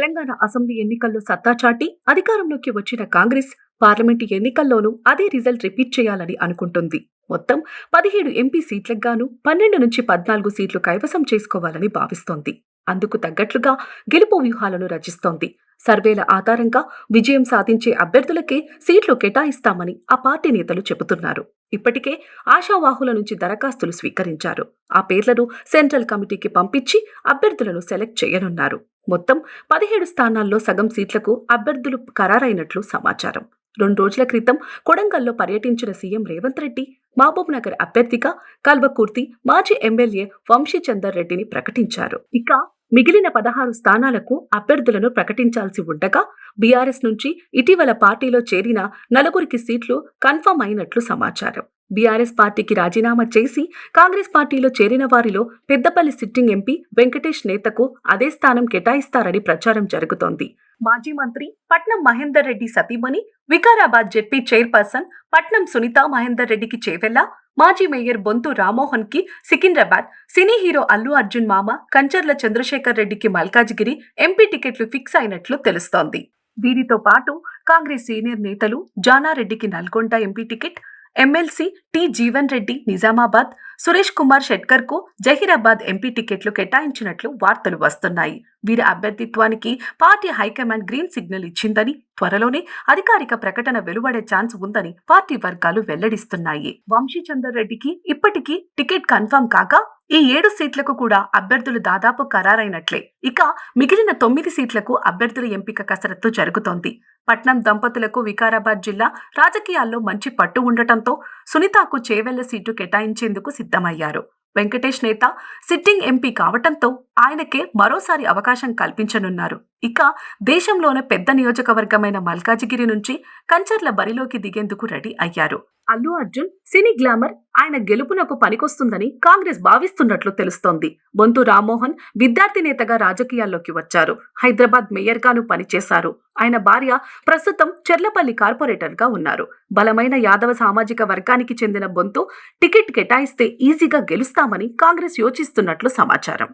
Telangana assembly ఎన్నికల్లో సత్తా చాటి అధికారంలోకి వచ్చిన కాంగ్రెస్ పార్లమెంటు ఎన్నికల్లోనూ అదే రిజల్ట్ రిపీట్ చేయాలని అనుకుంటుంది. మొత్తం పదిహేడు ఎంపీ సీట్లకు గాను పన్నెండు నుంచి పద్నాలుగు సీట్లు కైవసం చేసుకోవాలని భావిస్తోంది. అందుకు తగ్గట్లుగా గెలుపు వ్యూహాలను రచిస్తోంది. సర్వేల ఆధారంగా విజయం సాధించే అభ్యర్థులకే సీట్లు కేటాయిస్తామని ఆ పార్టీ నేతలు చెబుతున్నారు. ఇప్పటికే ఆశావాహుల నుంచి దరఖాస్తులు స్వీకరించారు. ఆ పేర్లను సెంట్రల్ కమిటీకి పంపించి అభ్యర్థులను సెలెక్ట్ చేయనున్నారు. మొత్తం పదిహేడు స్థానాల్లో సగం సీట్లకు అభ్యర్థులు ఖరారైనట్లు సమాచారం. రెండు రోజుల క్రితం కొడంగల్లో పర్యటించిన సీఎం రేవంత్ రెడ్డి మహబూబ్ నగర్ అభ్యర్థిగా కల్వకుర్తి మాజీ ఎమ్మెల్యే వంశీచందర్ రెడ్డిని ప్రకటించారు. ఇక మిగిలిన పదహారు స్థానాలకు అభ్యర్థులను ప్రకటించాల్సి ఉండగా బీఆర్ఎస్ నుంచి ఇటీవల పార్టీలో చేరిన నలుగురికి సీట్లు కన్ఫర్మ్ అయినట్లు సమాచారం. బీఆర్ఎస్ పార్టీకి రాజీనామా చేసి కాంగ్రెస్ పార్టీలో చేరిన వారిలో పెద్దపల్లి సిట్టింగ్ ఎంపీ వెంకటేష్ నేతకు అదే స్థానం కేటాయిస్తారని ప్రచారం జరుగుతోంది. మాజీ మంత్రి పట్నం మహేందర్ రెడ్డి సతీమణి వికారాబాద్ జెడ్పీ చైర్పర్సన్ పట్నం సునీత మహేందర్ రెడ్డికి చేవెల్ల మాజీ మేయర్ బొంతు రామ్మోహన్కి సికింద్రాబాద్ సినీ హీరో అల్లు అర్జున్ మామ కంచర్ల చంద్రశేఖర్ రెడ్డికి మల్కాజిగిరి ఎంపీ టికెట్లు ఫిక్స్ అయినట్లు తెలుస్తోంది. వీరితో పాటు కాంగ్రెస్ సీనియర్ నేతలు జానారెడ్డికి Nalgonda MP ticket MLC T Jeevan Reddy Nizamabad Suresh Kumar షెట్కర్కు Zaheerabad MP టికెట్లు కేటాయించినట్లు వార్తలు వస్తున్నాయి. వీరి అభ్యర్థిత్వానికి party high command green signal ఇచ్చిందని త్వరలోనే అధికారిక ప్రకటన వెలువడే ఛాన్స్ ఉందని పార్టీ వర్గాలు వెల్లడిస్తున్నాయి. వంశీచందర్ రెడ్డికి ఇప్పటికీ టికెట్ కన్ఫర్మ్ కాగా ఈ ఏడు సీట్లకు కూడా అభ్యర్థులు దాదాపు ఖరారైనట్లే. ఇక మిగిలిన తొమ్మిది సీట్లకు అభ్యర్థుల ఎంపిక కసరత్తు జరుగుతోంది. పట్నం దంపతులకు వికారాబాద్ జిల్లా రాజకీయాల్లో మంచి పట్టు ఉండటంతో సునీతకు చేవెళ్ళ సీటు కేటాయించేందుకు సిద్ధమయ్యారు. వెంకటేష్ నేత సిట్టింగ్ ఎంపీ కావటంతో ఆయనకే మరోసారి అవకాశం కల్పించనున్నారు. ఇక దేశంలోనే పెద్ద నియోజకవర్గమైన మల్కాజిగిరి నుంచి కంచర్ల బరిలోకి దిగేందుకు రెడీ అయ్యారు. అల్లు అర్జున్ సినీ గ్లామర్ ఆయన గెలుపునకు పనికొస్తుందని కాంగ్రెస్ భావిస్తున్నట్లు తెలుస్తోంది. బొంతు రామ్మోహన్ విద్యార్థి నేతగా రాజకీయాల్లోకి వచ్చారు. హైదరాబాద్ మేయర్గాను పనిచేశారు. ఆయన భార్య ప్రస్తుతం చెర్లపల్లి కార్పొరేటర్గా ఉన్నారు. బలమైన యాదవ సామాజిక వర్గానికి చెందిన బొంతు టికెట్ కేటాయిస్తే ఈజీగా గెలుస్తామని కాంగ్రెస్ యోచిస్తున్నట్లు సమాచారం.